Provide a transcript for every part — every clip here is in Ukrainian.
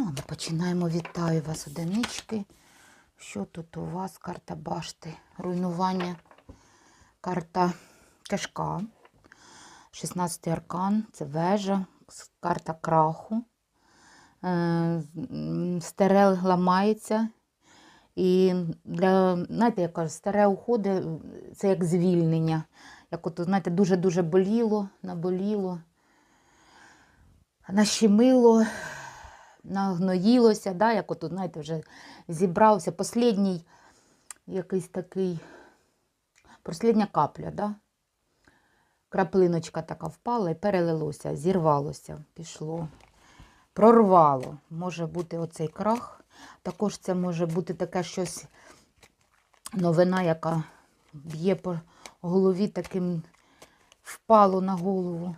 Ну, ми починаємо. Вітаю вас, одинички. Що тут у вас? Карта башти, руйнування, карта кишка, 16 аркан, це вежа, карта краху. Е, Старе ламається. І для, знаєте, я кажу, старе уходить, це як звільнення. Як от, знаєте, дуже-дуже боліло, наболіло, нащемило, нагноїлося, да, як от, знаєте, вже зібрався. Послідній якийсь такий, послідня капля, да? краплиночка така впала і перелилося, зірвалося, пішло, прорвало. Може бути оцей крах. Також це може бути таке щось, новина, яка б'є по голові таким впало на голову.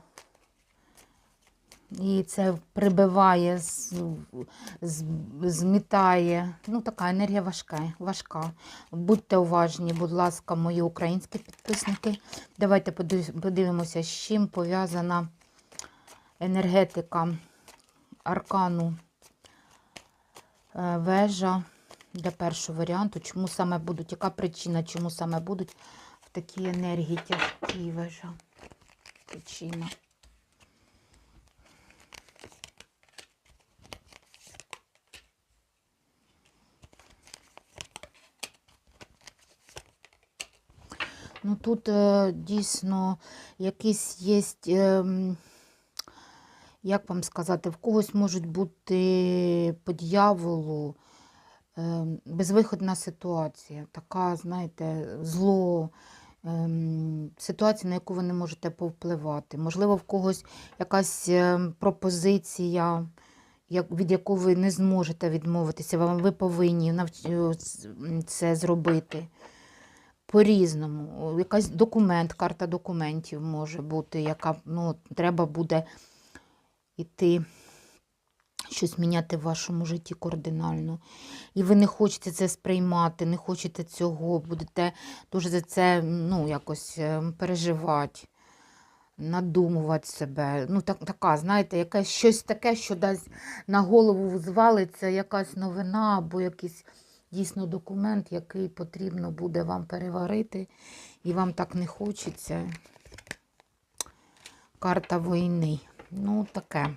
І це прибиває, змітає. Ну, така енергія важка. важка. Будьте уважні, будь ласка, мої українські підписники. Давайте подивимося, з чим пов'язана енергетика аркану е, вежа для першого варіанту. Чому саме будуть, яка причина, чому саме будуть в такій енергії тяжкій вежа? Причина. Ну тут е, дійсно якісь є, ем, як вам сказати, в когось можуть бути по дьяволу ем, безвиходна ситуація, така, знаєте, зло, ем, ситуація, на яку ви не можете повпливати. Можливо, в когось якась пропозиція, від якої ви не зможете відмовитися, ви повинні е, це зробити. По-різному. Якась документ, карта документів може бути, яка ну, треба буде йти щось міняти в вашому житті кардинально. І ви не хочете це сприймати, не хочете цього, будете дуже за це ну, якось е, переживати, надумувати себе. Ну, так, така, знаєте, якесь щось таке, що дасть на голову звалиться якась новина або якийсь дійсно документ, який потрібно буде вам переварити, і вам так не хочеться. Карта війни. Ну, таке.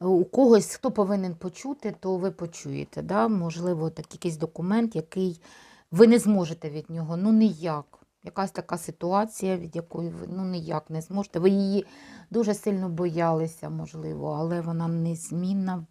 У когось, хто повинен почути, то ви почуєте. Да? Можливо, так, якийсь документ, який ви не зможете від нього. Ну, ніяк. Якась така ситуація, від якої ви ну, ніяк не зможете. Ви її дуже сильно боялися, можливо, але вона незмінна,